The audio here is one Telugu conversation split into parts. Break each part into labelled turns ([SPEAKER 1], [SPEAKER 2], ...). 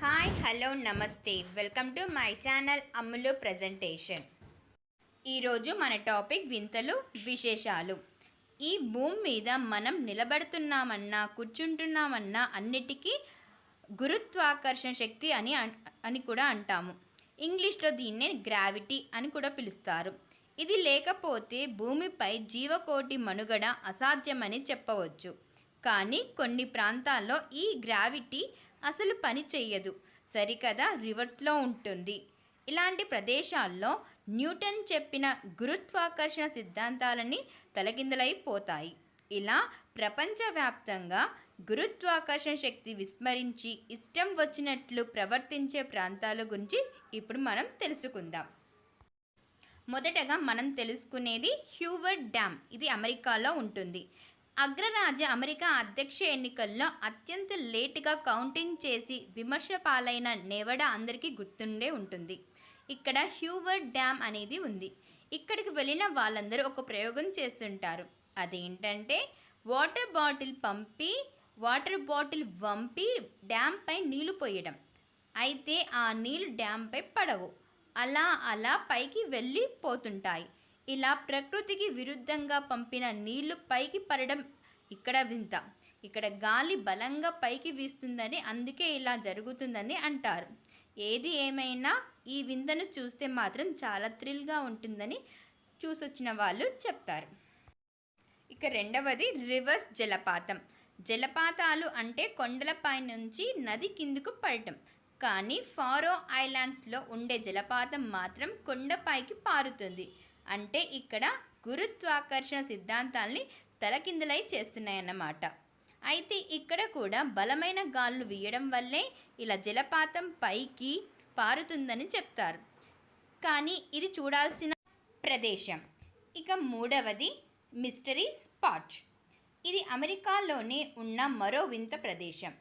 [SPEAKER 1] హాయ్ హలో నమస్తే. Welcome to my channel Ammulu presentation. ఈరోజు మన టాపిక్ వింతలు విశేషాలు. ఈ భూమి మీద మనం నిలబడుతున్నామన్నా కూర్చుంటున్నామన్నా అన్నిటికీ గురుత్వాకర్షణ శక్తి అని అని కూడా అంటాము. ఇంగ్లీష్లో దీన్నే గ్రావిటీ అని కూడా పిలుస్తారు. ఇది లేకపోతే భూమిపై జీవకోటి మనుగడ అసాధ్యమని చెప్పవచ్చు. కానీ కొన్ని ప్రాంతాల్లో ఈ గ్రావిటీ అసలు పని చెయ్యదు. సరికదా రివర్స్లో ఉంటుంది. ఇలాంటి ప్రదేశాల్లో న్యూటన్ చెప్పిన గురుత్వాకర్షణ సిద్ధాంతాలన్నీ తలకిందలైపోతాయి. ఇలా ప్రపంచవ్యాప్తంగా గురుత్వాకర్షణ శక్తి విస్మరించి ఇష్టం వచ్చినట్లు ప్రవర్తించే ప్రాంతాల గురించి ఇప్పుడు మనం తెలుసుకుందాం. మొదటగా మనం తెలుసుకునేది హ్యూవర్డ్ డ్యామ్. ఇది అమెరికాలో ఉంటుంది. అగ్రరాజ్య అమెరికా అధ్యక్ష ఎన్నికల్లో అత్యంత లేటుగా కౌంటింగ్ చేసి విమర్శ పాలైన నెవడా అందరికీ గుర్తుండే ఉంటుంది. ఇక్కడ హ్యూవర్డ్ డ్యామ్ అనేది ఉంది. ఇక్కడికి వెళ్ళిన వాళ్ళందరూ ఒక ప్రయోగం చేస్తుంటారు. అదేంటంటే వాటర్ బాటిల్ పంపి వాటర్ బాటిల్ వంపి డ్యామ్పై నీళ్ళు పోయడం. అయితే ఆ నీళ్ళు డ్యామ్పై పడవు. అలా అలా పైకి వెళ్ళి పోతుంటాయి. ఇలా ప్రకృతికి విరుద్ధంగా పంపిన నీళ్ళు పైకి పడడం ఇక్కడ వింత. ఇక్కడ గాలి బలంగా పైకి వీస్తుందని అందుకే ఇలా జరుగుతుందని అంటారు. ఏది ఏమైనా ఈ వింతను చూస్తే మాత్రం చాలా థ్రిల్గా ఉంటుందని చూసొచ్చిన వాళ్ళు చెప్తారు. ఇక రెండవది రివర్స్ జలపాతం. జలపాతాలు అంటే కొండలపై నుంచి నది కిందకు పడటం. కానీ ఫారో ఐలాండ్స్లో ఉండే జలపాతం మాత్రం కొండపైకి పారుతుంది. అంటే ఇక్కడ గురుత్వాకర్షణ సిద్ధాంతాల్ని తలకిందులై చేస్తున్నాయన్నమాట. అయితే ఇక్కడ కూడా బలమైన గాలులు వీయడం వల్లే ఇలా జలపాతం పైకి పారుతుందని చెప్తారు. కానీ ఇది చూడాల్సిన ప్రదేశం. ఇక మూడవది మిస్టరీ స్పాట్. ఇది అమెరికాలోనే ఉన్న మరో వింత ప్రదేశం.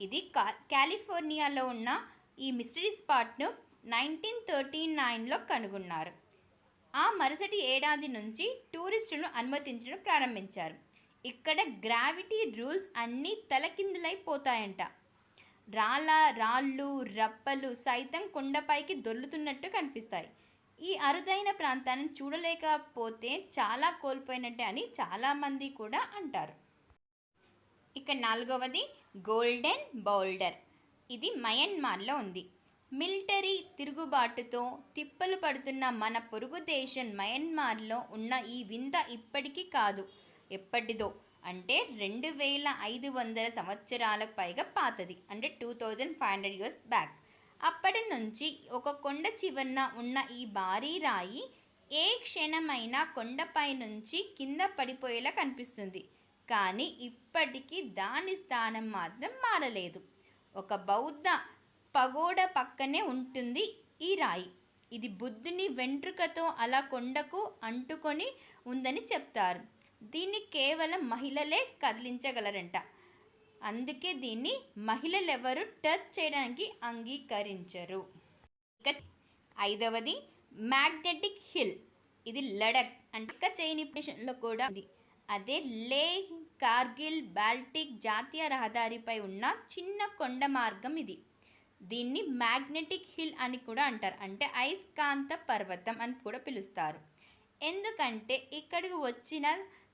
[SPEAKER 1] ఇది కా కాలిఫోర్నియాలో ఉన్న ఈ మిస్టరీ స్పాట్ను నైన్టీన్ థర్టీ నైన్లో కనుగొన్నారు. మరుసటి ఏడాది నుంచి టూరిస్టులను అనుమతించడం ప్రారంభించారు. ఇక్కడ గ్రావిటీ రూల్స్ అన్నీ తలకిందులైపోతాయంట. రాళ్ళ రాళ్ళు రప్పలు సైతం కొండపైకి దొర్లుతున్నట్టు కనిపిస్తాయి. ఈ అరుదైన ప్రాంతాన్ని చూడలేకపోతే చాలా కోల్పోయినట్టే అని చాలామంది కూడా అంటారు. ఇక నాలుగవది గోల్డెన్ బౌల్డర్. ఇది మయన్మార్లో ఉంది. మిలిటరీ తిరుగుబాటుతో తిప్పలు పడుతున్న మన పొరుగు దేశం మయన్మార్లో ఉన్న ఈ వింత ఇప్పటికీ కాదు. ఎప్పటిదో అంటే రెండు వేల ఐదు వందల సంవత్సరాలకు పైగా పాతది. అంటే two thousand five hundred years back. అప్పటి నుంచి ఒక కొండ చివరన ఉన్న ఈ భారీ రాయి ఏ క్షణమైనా కొండపై నుంచి కింద పడిపోయేలా కనిపిస్తుంది. కానీ ఇప్పటికీ దాని స్థానం మాత్రం మారలేదు. ఒక బౌద్ధ పగోడ పక్కనే ఉంటుంది ఈ రాయి. ఇది బుద్ధుని వెంట్రుకతో అలా కొండకు అంటుకొని ఉందని చెప్తారు. దీన్ని కేవలం మహిళలే కదిలించగలరంట. అందుకే దీన్ని మహిళలెవరూ టచ్ చేయడానికి అంగీకరించరు. ఇక ఐదవది మ్యాగ్నెటిక్ హిల్. ఇది లడక్ అంటే చైనీ ప్రదేశంలో కూడా ఉంది. అదే లే కార్గిల్ బాల్టిక్ జాతీయ రహదారిపై ఉన్న చిన్న కొండ మార్గం ఇది. దీన్ని మ్యాగ్నెటిక్ హిల్ అని కూడా అంటారు. అంటే అయస్కాంత పర్వతం అని కూడా పిలుస్తారు. ఎందుకంటే ఇక్కడికి వచ్చిన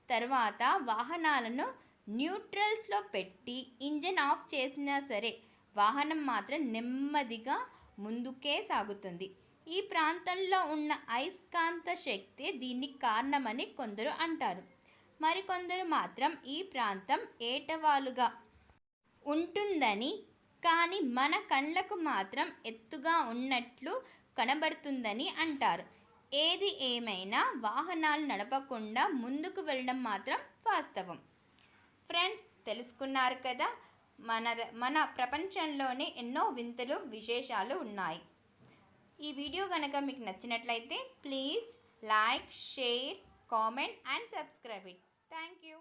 [SPEAKER 1] తర్వాత వాహనాలను న్యూట్రల్స్లో పెట్టి ఇంజన్ ఆఫ్ చేసినా సరే వాహనం మాత్రం నెమ్మదిగా ముందుకే సాగుతుంది. ఈ ప్రాంతంలో ఉన్న అయస్కాంత శక్తి దీనికి కారణమని కొందరు అంటారు. మరికొందరు మాత్రం ఈ ప్రాంతం ఏటవాలుగా ఉంటుందని కానీ మన కళ్ళకు మాత్రం ఎత్తుగా ఉన్నట్లు కనబడుతుందని అంటారు. ఏది ఏమైనా వాహనాలు నడపకుండా ముందుకు వెళ్ళడం మాత్రం వాస్తవం. ఫ్రెండ్స్ తెలుసుకున్నారు కదా? మన మన ప్రపంచంలోనే ఎన్నో వింతలు విశేషాలు ఉన్నాయి. ఈ వీడియో కనుక మీకు నచ్చినట్లయితే please like share comment and subscribe it. Thank you.